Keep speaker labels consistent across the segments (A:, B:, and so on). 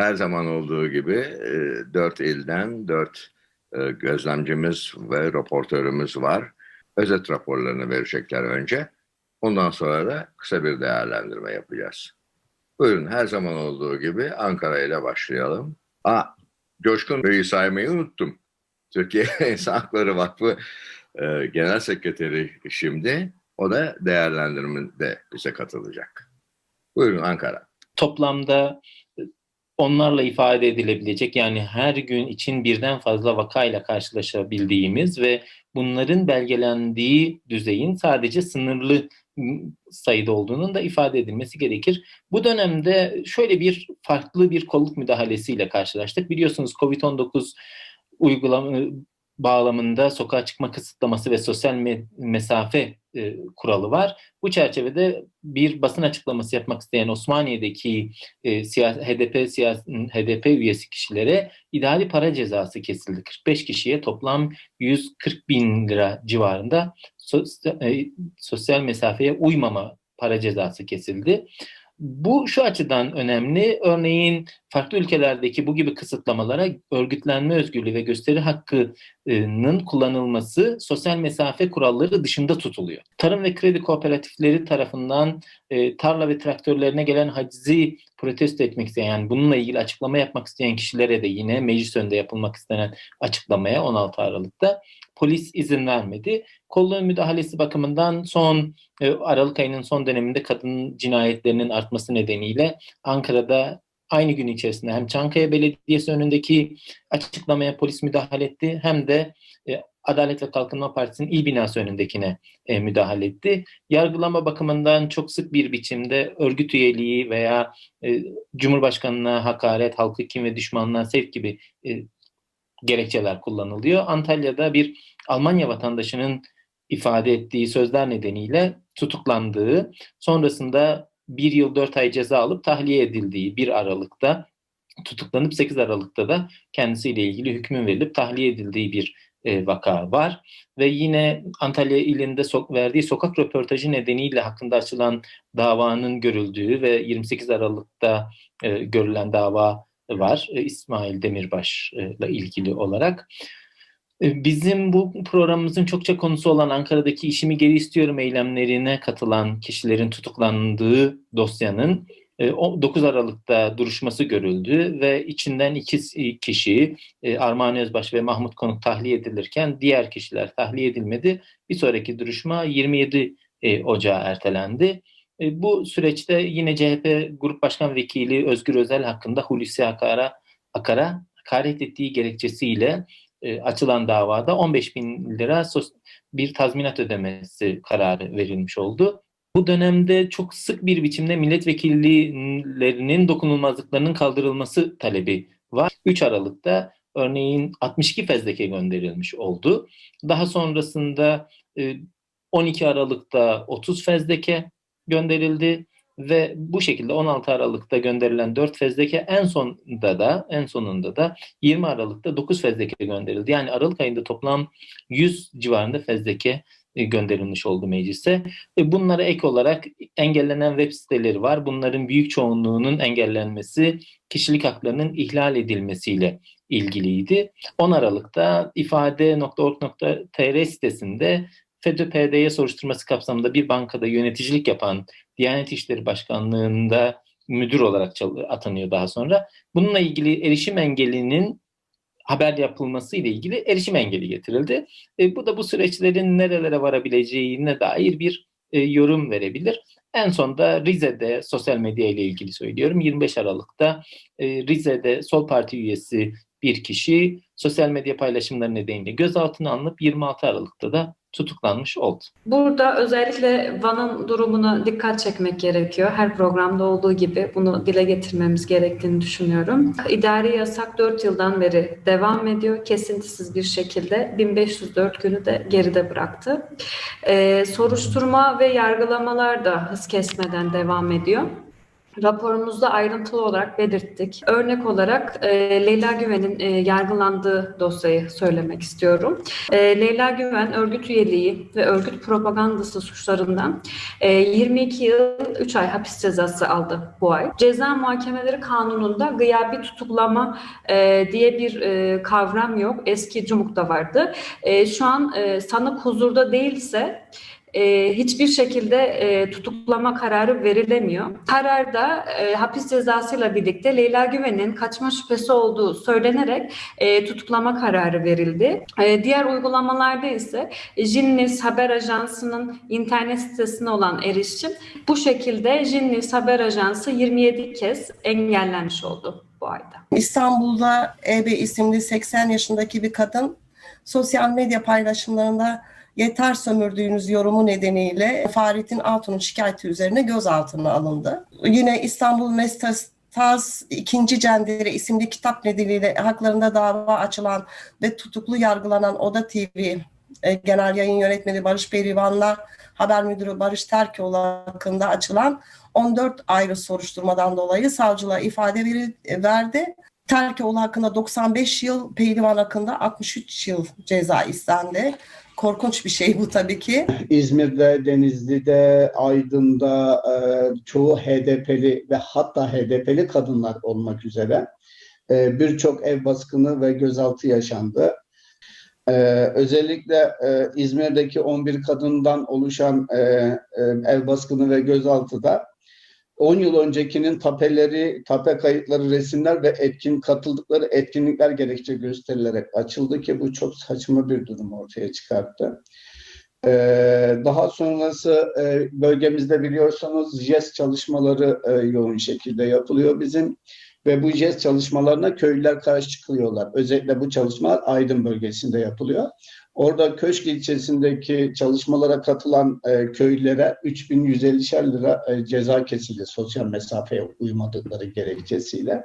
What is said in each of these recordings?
A: her zaman olduğu gibi e, dört ilden dört e, gözlemcimiz ve raportörümüz var. Özet raporlarını verecekler önce. Ondan sonra da kısa bir değerlendirme yapacağız. Buyurun her zaman olduğu gibi Ankara ile başlayalım. Aa, Coşkun Bey'i saymayı unuttum. Türkiye İnsan Hakları Vakfı e, Genel Sekreteri şimdi. O da değerlendirmede bize katılacak. Buyurun Ankara.
B: Toplamda onlarla ifade edilebilecek yani her gün için birden fazla vakayla karşılaşabildiğimiz ve bunların belgelendiği düzeyin sadece sınırlı sayıda olduğunun da ifade edilmesi gerekir. Bu dönemde şöyle bir farklı bir kolluk müdahalesiyle karşılaştık. Biliyorsunuz COVID-19 uygulama bağlamında sokağa çıkma kısıtlaması ve sosyal me- mesafe e, kuralı var. Bu çerçevede bir basın açıklaması yapmak isteyen Osmaniye'deki e, siyasi, HDP siyasi, HDP üyesi kişilere ideali para cezası kesildi. 45 kişiye toplam 140 bin lira civarında sosyal, e, sosyal mesafeye uymama para cezası kesildi. Bu şu açıdan önemli. Örneğin farklı ülkelerdeki bu gibi kısıtlamalara örgütlenme özgürlüğü ve gösteri hakkının kullanılması sosyal mesafe kuralları dışında tutuluyor. Tarım ve kredi kooperatifleri tarafından e, tarla ve traktörlerine gelen hacizi protesto etmek isteyen yani bununla ilgili açıklama yapmak isteyen kişilere de yine meclis önünde yapılmak istenen açıklamaya 16 Aralık'ta polis izin vermedi. Kolluğun müdahalesi bakımından son e, Aralık ayının son döneminde kadın cinayetlerinin artması nedeniyle Ankara'da aynı gün içerisinde hem Çankaya Belediyesi önündeki açıklamaya polis müdahale etti hem de e, Adalet ve Kalkınma Partisi'nin il binası önündekine e, müdahale etti. Yargılama bakımından çok sık bir biçimde örgüt üyeliği veya e, Cumhurbaşkanına hakaret, halkı kim ve düşmanlığa sevk gibi e, gerekçeler kullanılıyor. Antalya'da bir Almanya vatandaşının ifade ettiği sözler nedeniyle tutuklandığı, sonrasında bir yıl dört ay ceza alıp tahliye edildiği bir Aralık'ta tutuklanıp 8 Aralık'ta da kendisiyle ilgili hükmün verilip tahliye edildiği bir e, vaka var. Ve yine Antalya ilinde so- verdiği sokak röportajı nedeniyle hakkında açılan davanın görüldüğü ve 28 Aralık'ta e, görülen dava var. E, İsmail Demirbaş'la ilgili olarak. E, bizim bu programımızın çokça konusu olan Ankara'daki işimi geri istiyorum eylemlerine katılan kişilerin tutuklandığı dosyanın 9 e, Aralık'ta duruşması görüldü ve içinden iki kişi Armağan Özbaş ve Mahmut Konuk tahliye edilirken diğer kişiler tahliye edilmedi. Bir sonraki duruşma 27 Ocağı ertelendi. Bu süreçte yine CHP Grup Başkan Vekili Özgür Özel hakkında Hulusi Akar'a, Akar'a hakaret ettiği gerekçesiyle e, açılan davada 15 bin lira bir tazminat ödemesi kararı verilmiş oldu. Bu dönemde çok sık bir biçimde milletvekillerinin dokunulmazlıklarının kaldırılması talebi var. 3 Aralık'ta örneğin 62 fezleke gönderilmiş oldu. Daha sonrasında 12 e, Aralık'ta 30 fezleke gönderildi ve bu şekilde 16 Aralık'ta gönderilen 4 fezleke en sonunda da en sonunda da 20 Aralık'ta 9 fezleke gönderildi. Yani Aralık ayında toplam 100 civarında fezleke e, gönderilmiş oldu meclise. E, bunlara ek olarak engellenen web siteleri var. Bunların büyük çoğunluğunun engellenmesi kişilik haklarının ihlal edilmesiyle ilgiliydi. 10 Aralık'ta ifade.org.tr sitesinde FETÖ-PDY soruşturması kapsamında bir bankada yöneticilik yapan Diyanet İşleri Başkanlığı'nda müdür olarak atanıyor daha sonra. Bununla ilgili erişim engelinin haber yapılması ile ilgili erişim engeli getirildi. E, bu da bu süreçlerin nerelere varabileceğine dair bir e, yorum verebilir. En son da Rize'de sosyal medya ile ilgili söylüyorum. 25 Aralık'ta e, Rize'de Sol Parti üyesi bir kişi sosyal medya paylaşımları nedeniyle gözaltına alınıp 26 Aralık'ta da tutuklanmış oldu.
C: Burada özellikle Van'ın durumuna dikkat çekmek gerekiyor. Her programda olduğu gibi bunu dile getirmemiz gerektiğini düşünüyorum. İdari yasak 4 yıldan beri devam ediyor. Kesintisiz bir şekilde 1504 günü de geride bıraktı. Ee, soruşturma ve yargılamalar da hız kesmeden devam ediyor. Raporumuzda ayrıntılı olarak belirttik. Örnek olarak e, Leyla Güven'in e, yargılandığı dosyayı söylemek istiyorum. E, Leyla Güven örgüt üyeliği ve örgüt propagandası suçlarından e, 22 yıl 3 ay hapis cezası aldı bu ay. Ceza Muhakemeleri Kanunu'nda gıyabi tutuklama e, diye bir e, kavram yok. Eski Cumhur'da vardı. E, şu an e, sanık huzurda değilse e, hiçbir şekilde e, tutuklama kararı verilemiyor. Kararda e, hapis cezasıyla birlikte Leyla Güven'in kaçma şüphesi olduğu söylenerek e, tutuklama kararı verildi. E, diğer uygulamalarda ise Jinnis Haber Ajansı'nın internet sitesine olan erişim bu şekilde Jinnis Haber Ajansı 27 kez engellenmiş oldu bu ayda.
D: İstanbul'da EB isimli 80 yaşındaki bir kadın sosyal medya paylaşımlarında yeter sömürdüğünüz yorumu nedeniyle Fahrettin Altun'un şikayeti üzerine gözaltına alındı. Yine İstanbul Mestas 2. Cendere isimli kitap nedeniyle haklarında dava açılan ve tutuklu yargılanan Oda TV e, Genel Yayın Yönetmeni Barış Berivan'la Haber Müdürü Barış Terkoğlu hakkında açılan 14 ayrı soruşturmadan dolayı savcılığa ifade veri- verdi. Terkoğlu hakkında 95 yıl, Pehlivan hakkında 63 yıl ceza istendi. Korkunç bir şey bu tabii ki.
E: İzmir'de, Denizli'de, Aydın'da e, çoğu HDP'li ve hatta HDP'li kadınlar olmak üzere e, birçok ev baskını ve gözaltı yaşandı. E, özellikle e, İzmir'deki 11 kadından oluşan e, e, ev baskını ve gözaltıda 10 yıl öncekinin tapeleri, tape kayıtları, resimler ve etkin katıldıkları etkinlikler gerekçe gösterilerek açıldı ki bu çok saçma bir durum ortaya çıkarttı. Ee, daha sonrası e, bölgemizde biliyorsanız JES çalışmaları e, yoğun şekilde yapılıyor bizim ve bu JES çalışmalarına köylüler karşı çıkıyorlar. Özellikle bu çalışmalar Aydın bölgesinde yapılıyor. Orada Köşk ilçesindeki çalışmalara katılan e, köylülere 3150'şer lira e, ceza kesildi sosyal mesafeye uymadıkları gerekçesiyle.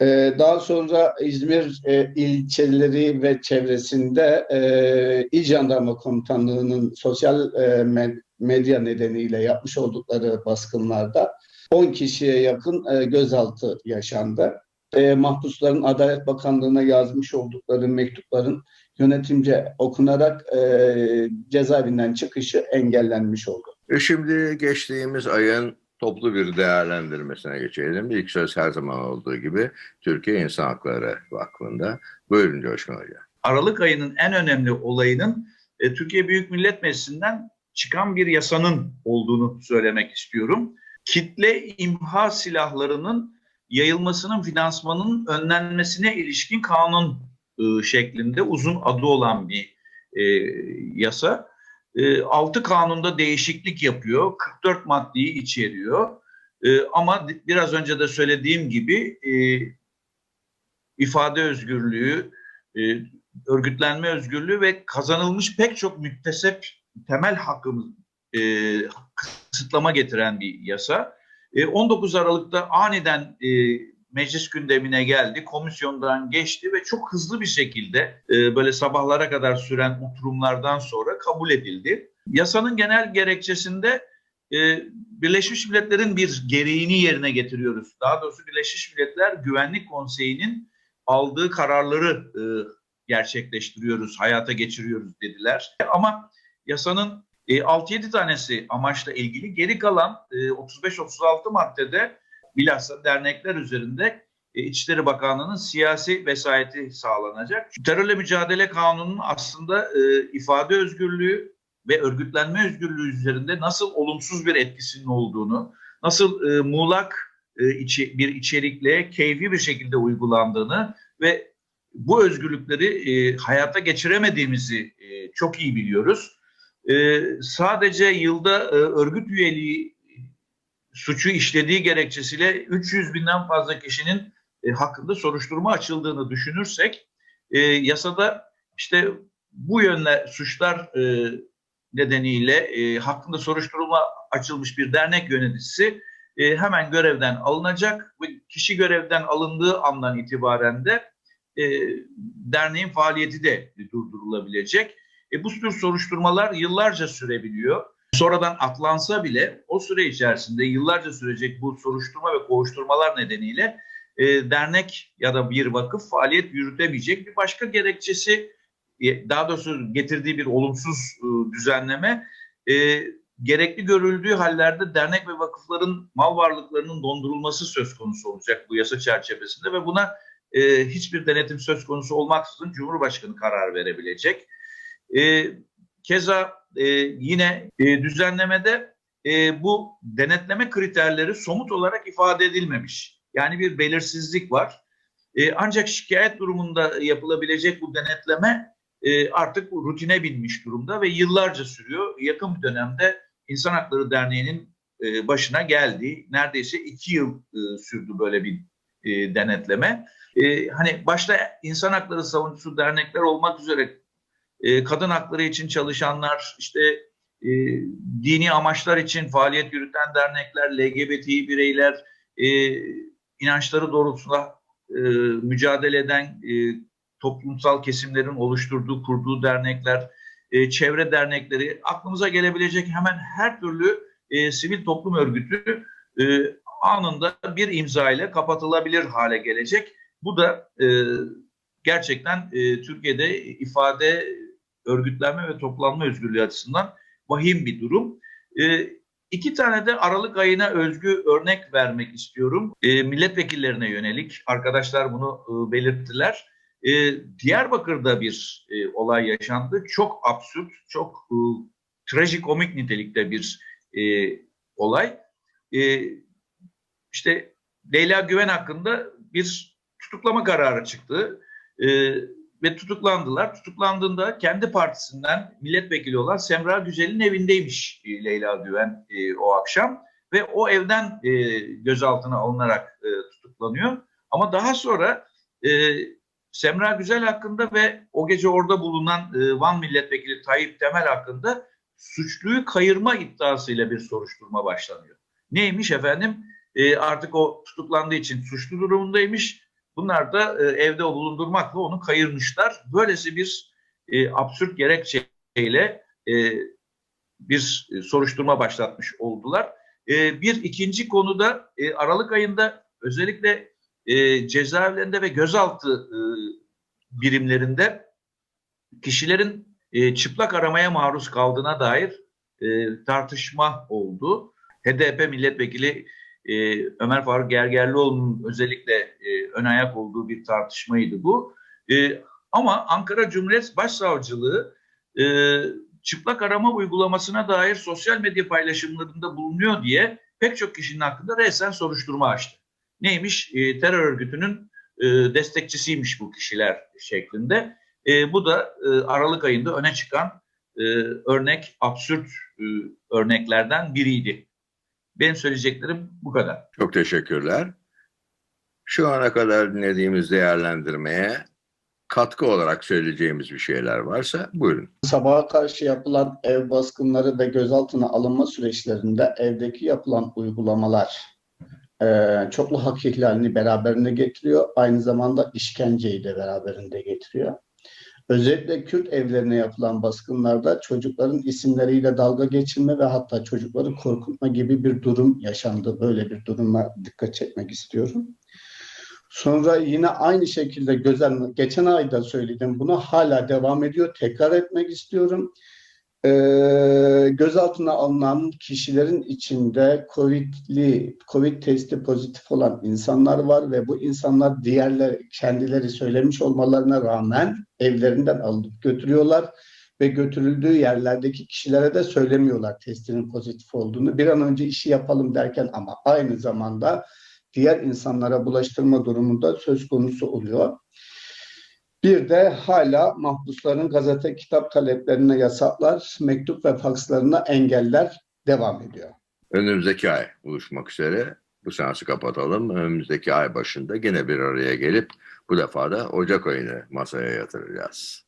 E: E, daha sonra İzmir e, ilçeleri ve çevresinde e, İl Jandarma Komutanlığı'nın sosyal e, med- medya nedeniyle yapmış oldukları baskınlarda 10 kişiye yakın e, gözaltı yaşandı. E, mahpusların Adalet Bakanlığı'na yazmış oldukları mektupların yönetimce okunarak e, cezaevinden çıkışı engellenmiş oldu.
A: E şimdi geçtiğimiz ayın toplu bir değerlendirmesine geçelim. İlk söz her zaman olduğu gibi Türkiye İnsan Hakları Vakfı'nda. Buyurun Coşkun Hocam.
F: Aralık ayının en önemli olayının e, Türkiye Büyük Millet Meclisi'nden çıkan bir yasanın olduğunu söylemek istiyorum. Kitle imha silahlarının yayılmasının finansmanının önlenmesine ilişkin kanun e, şeklinde uzun adı olan bir e, yasa. E, 6 kanunda değişiklik yapıyor. 44 maddeyi içeriyor. E, ama biraz önce de söylediğim gibi e, ifade özgürlüğü, e, örgütlenme özgürlüğü ve kazanılmış pek çok müktesep temel hakkımız e, kısıtlama getiren bir yasa. E, 19 Aralık'ta aniden e, meclis gündemine geldi, komisyondan geçti ve çok hızlı bir şekilde e, böyle sabahlara kadar süren oturumlardan sonra kabul edildi. Yasanın genel gerekçesinde e, Birleşmiş Milletler'in bir gereğini yerine getiriyoruz. Daha doğrusu Birleşmiş Milletler Güvenlik Konseyi'nin aldığı kararları e, gerçekleştiriyoruz, hayata geçiriyoruz dediler. Ama yasanın e, 6-7 tanesi amaçla ilgili geri kalan e, 35-36 maddede bilhassa dernekler üzerinde e, İçişleri Bakanlığı'nın siyasi vesayeti sağlanacak. Terörle mücadele kanununun aslında e, ifade özgürlüğü ve örgütlenme özgürlüğü üzerinde nasıl olumsuz bir etkisinin olduğunu, nasıl e, muğlak e, içi, bir içerikle keyfi bir şekilde uygulandığını ve bu özgürlükleri e, hayata geçiremediğimizi e, çok iyi biliyoruz. E, sadece yılda e, örgüt üyeliği suçu işlediği gerekçesiyle 300 binden fazla kişinin e, hakkında soruşturma açıldığını düşünürsek e, yasada işte bu yönle suçlar nedeniyle hakkında soruşturma açılmış bir dernek yöneticisi hemen görevden alınacak ve kişi görevden alındığı andan itibaren de derneğin faaliyeti de durdurulabilecek. E, bu tür soruşturmalar yıllarca sürebiliyor. sonradan aklansa bile o süre içerisinde yıllarca sürecek bu soruşturma ve kovuşturmalar nedeniyle e, dernek ya da bir vakıf faaliyet yürütemeyecek. Bir başka gerekçesi e, daha doğrusu getirdiği bir olumsuz e, düzenleme e, gerekli görüldüğü hallerde dernek ve vakıfların mal varlıklarının dondurulması söz konusu olacak bu yasa çerçevesinde ve buna e, hiçbir denetim söz konusu olmaksızın Cumhurbaşkanı karar verebilecek. E, keza e, yine e, düzenlemede e, bu denetleme kriterleri somut olarak ifade edilmemiş. Yani bir belirsizlik var. E, ancak şikayet durumunda yapılabilecek bu denetleme e, artık rutine binmiş durumda ve yıllarca sürüyor. Yakın bir dönemde İnsan Hakları Derneği'nin e, başına geldi. Neredeyse iki yıl e, sürdü böyle bir e, denetleme. E, hani başta insan hakları savunucusu dernekler olmak üzere e, kadın hakları için çalışanlar, işte e, dini amaçlar için faaliyet yürüten dernekler, LGBTİ bireyler, e, inançları doğrultusunda e, mücadele eden e, toplumsal kesimlerin oluşturduğu, kurduğu dernekler, e, çevre dernekleri, aklımıza gelebilecek hemen her türlü e, sivil toplum örgütü e, anında bir imza ile kapatılabilir hale gelecek. Bu da e, gerçekten e, Türkiye'de ifade, örgütlenme ve toplanma özgürlüğü açısından vahim bir durum. E, iki tane de Aralık ayına özgü örnek vermek istiyorum. E, milletvekillerine yönelik arkadaşlar bunu e, belirttiler. E, Diyarbakır'da bir e, olay yaşandı. Çok absürt, çok e, trajikomik nitelikte bir e, olay. E, işte Leyla Güven hakkında bir tutuklama kararı çıktı e, ve tutuklandılar. Tutuklandığında kendi partisinden milletvekili olan Semra Güzel'in evindeymiş e, Leyla Güven e, o akşam ve o evden e, gözaltına alınarak e, tutuklanıyor. Ama daha sonra e, Semra Güzel hakkında ve o gece orada bulunan e, Van milletvekili Tayyip Temel hakkında suçluyu kayırma iddiasıyla bir soruşturma başlanıyor. Neymiş efendim? E, artık o tutuklandığı için suçlu durumundaymış. Bunlar da e, evde bulundurmakla onu kayırmışlar. Böylesi bir e, absürt gerekçeyle e, bir soruşturma başlatmış oldular. E, bir ikinci konuda e, Aralık ayında özellikle e, cezaevlerinde ve gözaltı e, birimlerinde kişilerin e, çıplak aramaya maruz kaldığına dair e, tartışma oldu. HDP milletvekili e, Ömer Faruk Gergerlioğlu'nun özellikle e, ön ayak olduğu bir tartışmaydı bu. E, ama Ankara Cumhuriyet Başsavcılığı e, çıplak arama uygulamasına dair sosyal medya paylaşımlarında bulunuyor diye pek çok kişinin hakkında resen soruşturma açtı. Neymiş? E, terör örgütünün e, destekçisiymiş bu kişiler şeklinde. E, bu da e, Aralık ayında öne çıkan e, örnek, absürt e, örneklerden biriydi. Benim söyleyeceklerim bu kadar.
A: Çok teşekkürler. Şu ana kadar dinlediğimiz değerlendirmeye katkı olarak söyleyeceğimiz bir şeyler varsa buyurun.
E: Sabaha karşı yapılan ev baskınları ve gözaltına alınma süreçlerinde evdeki yapılan uygulamalar e, çoklu hak ihlalini beraberinde getiriyor. Aynı zamanda işkenceyi de beraberinde getiriyor. Özellikle Kürt evlerine yapılan baskınlarda çocukların isimleriyle dalga geçirme ve hatta çocukları korkutma gibi bir durum yaşandı. Böyle bir duruma dikkat çekmek istiyorum. Sonra yine aynı şekilde gözlem, geçen ayda söyledim bunu hala devam ediyor. Tekrar etmek istiyorum. Ee, gözaltına alınan kişilerin içinde COVID'li, COVID testi pozitif olan insanlar var ve bu insanlar diğerleri kendileri söylemiş olmalarına rağmen evlerinden alıp götürüyorlar ve götürüldüğü yerlerdeki kişilere de söylemiyorlar testinin pozitif olduğunu. Bir an önce işi yapalım derken ama aynı zamanda diğer insanlara bulaştırma durumunda söz konusu oluyor. Bir de hala mahpusların gazete kitap taleplerine yasaklar, mektup ve fakslarına engeller devam ediyor.
A: Önümüzdeki ay buluşmak üzere. Bu seansı kapatalım. Önümüzdeki ay başında yine bir araya gelip bu defa da Ocak ayını masaya yatıracağız.